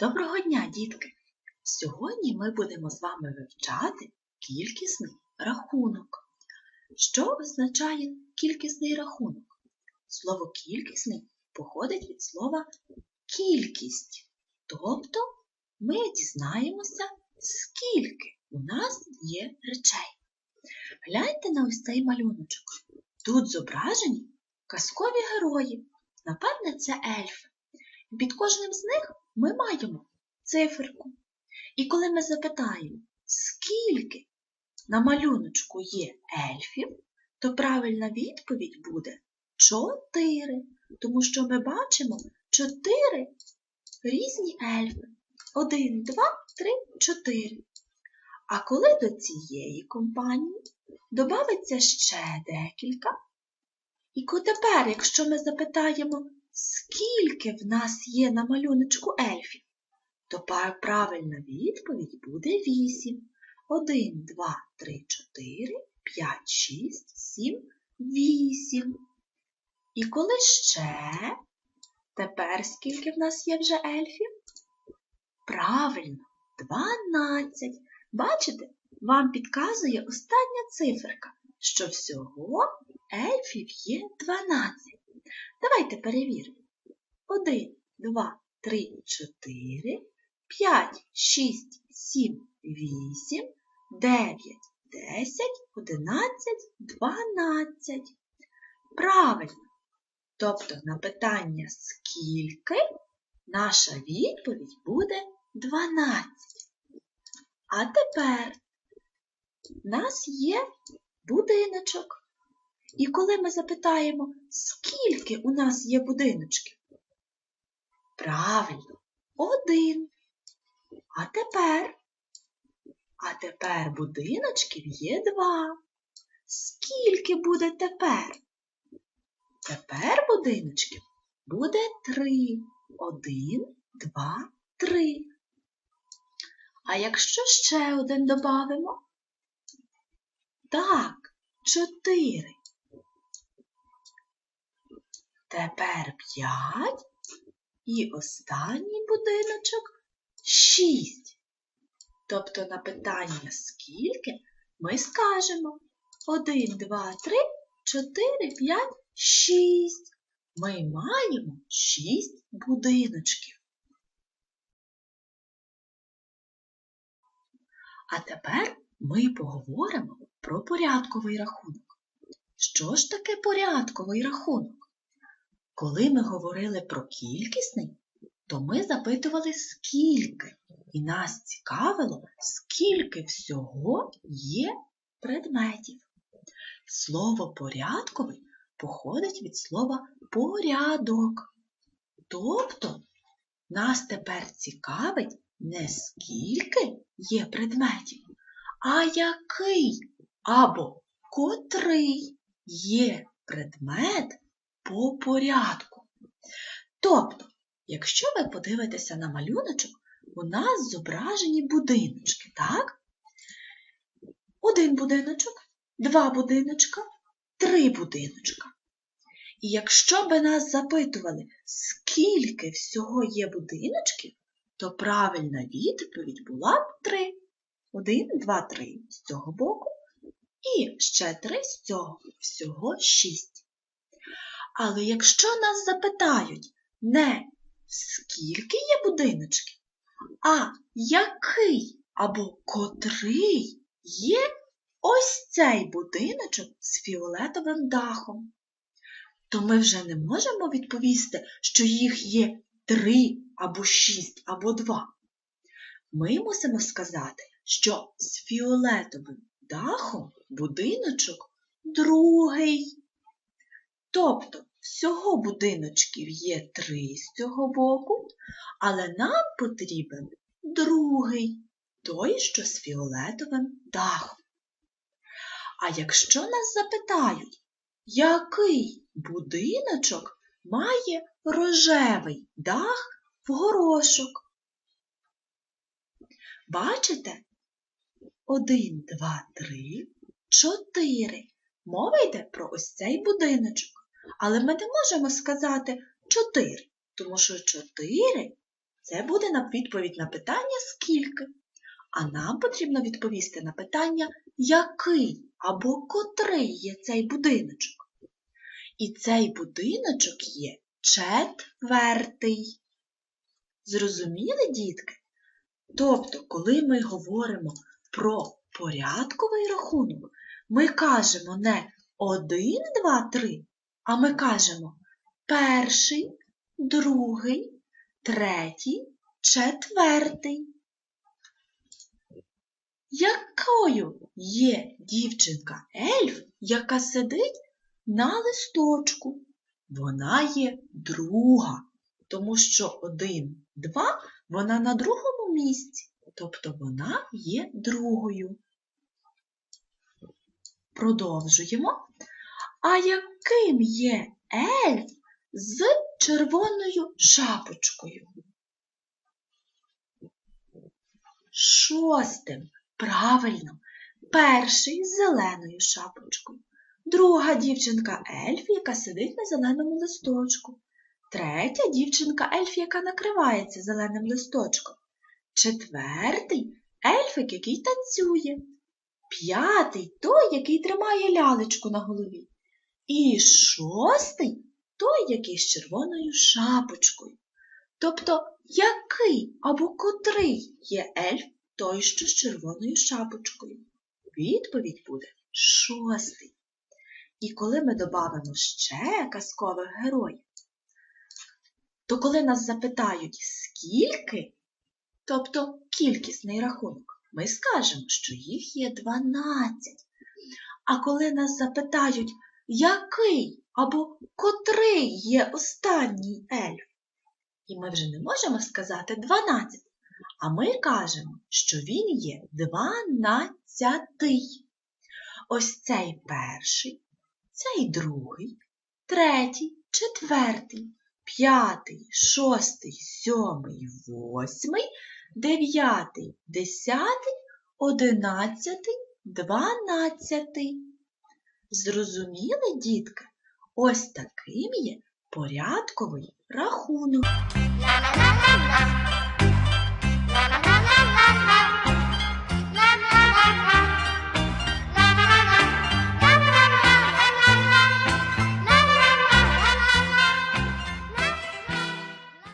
Доброго дня, дітки! Сьогодні ми будемо з вами вивчати кількісний рахунок. Що означає кількісний рахунок? Слово кількісний походить від слова кількість. Тобто ми дізнаємося, скільки у нас є речей. Гляньте на ось цей малюночок. Тут зображені казкові герої. Напевне, це ельфи. Під кожним з них ми маємо циферку. І коли ми запитаємо, скільки на малюночку є ельфів, то правильна відповідь буде 4, тому що ми бачимо 4 різні ельфи. 1, 2, 3, 4. А коли до цієї компанії додається ще декілька, і тепер, якщо ми запитаємо, скільки в нас є на малюночку ельфів, то правильна відповідь буде 8. 1, 2, 3, 4, 5, 6, 7, 8. І коли ще, тепер скільки в нас є вже ельфів? Правильно, 12. Бачите, вам підказує остання циферка, що всього ельфів є 12. Давайте перевіримо. 1, 2, 3, 4, 5, 6, 7, 8, 9, 10, 11, 12. Правильно. Тобто на питання скільки наша відповідь буде 12. А тепер в нас є будиночок. І коли ми запитаємо, скільки у нас є будиночків? Правильно, один. А тепер? А тепер будиночків є два. Скільки буде тепер? Тепер будиночків буде три. Один, два, три. А якщо ще один додамо? Так, чотири. Тепер п'ять. І останній будиночок шість. Тобто на питання скільки ми скажемо 1, 2, 3, 4, 5, 6. Ми маємо 6 будиночків. А тепер ми поговоримо про порядковий рахунок. Що ж таке порядковий рахунок? Коли ми говорили про кількісний, то ми запитували скільки, і нас цікавило, скільки всього є предметів. Слово порядковий походить від слова порядок. Тобто нас тепер цікавить не скільки є предметів, а який або котрий є предмет по порядку. Тобто, якщо ви подивитеся на малюночок, у нас зображені будиночки, так? Один будиночок, два будиночка, три будиночка. І якщо би нас запитували, скільки всього є будиночків, то правильна відповідь була б три. Один, два, три з цього боку. І ще три з цього. Всього шість. Але якщо нас запитають не скільки є будиночків, а який або котрий є ось цей будиночок з фіолетовим дахом, то ми вже не можемо відповісти, що їх є три або шість або два. Ми мусимо сказати, що з фіолетовим дахом будиночок другий. Тобто всього будиночків є три з цього боку, але нам потрібен другий. той, що з фіолетовим дахом. А якщо нас запитають, який будиночок має рожевий дах в горошок? Бачите? Один, два, три, чотири. Мова йде про ось цей будиночок. Але ми не можемо сказати чотири, тому що чотири це буде на відповідь на питання скільки. А нам потрібно відповісти на питання, який або котрий є цей будиночок. І цей будиночок є четвертий. Зрозуміли, дітки? Тобто, коли ми говоримо про порядковий рахунок, ми кажемо не один, два, три, а ми кажемо перший, другий, третій, четвертий. Якою є дівчинка ельф, яка сидить на листочку? Вона є друга, тому що один, два, вона на другому місці, тобто вона є другою. Продовжуємо. А яким є ельф з червоною шапочкою? Шостим. Правильно. Перший з зеленою шапочкою. Друга дівчинка ельф, яка сидить на зеленому листочку. Третя дівчинка ельф, яка накривається зеленим листочком. Четвертий ельфик, який танцює. П'ятий той, який тримає лялечку на голові. І шостий той, який з червоною шапочкою. Тобто, який або котрий є ельф, той, що з червоною шапочкою? Відповідь буде шостий. І коли ми додамо ще казкових героїв, то коли нас запитають, скільки, тобто кількісний рахунок, ми скажемо, що їх є 12. А коли нас запитають, який або котрий є останній ельф, і ми вже не можемо сказати 12, а ми кажемо, що він є 12. Ось цей перший, цей другий, третій, четвертий, п'ятий, шостий, сьомий, восьмий, дев'ятий, десятий, одинадцятий, дванадцятий. Зрозуміли, дітки? Ось таким є порядковий рахунок.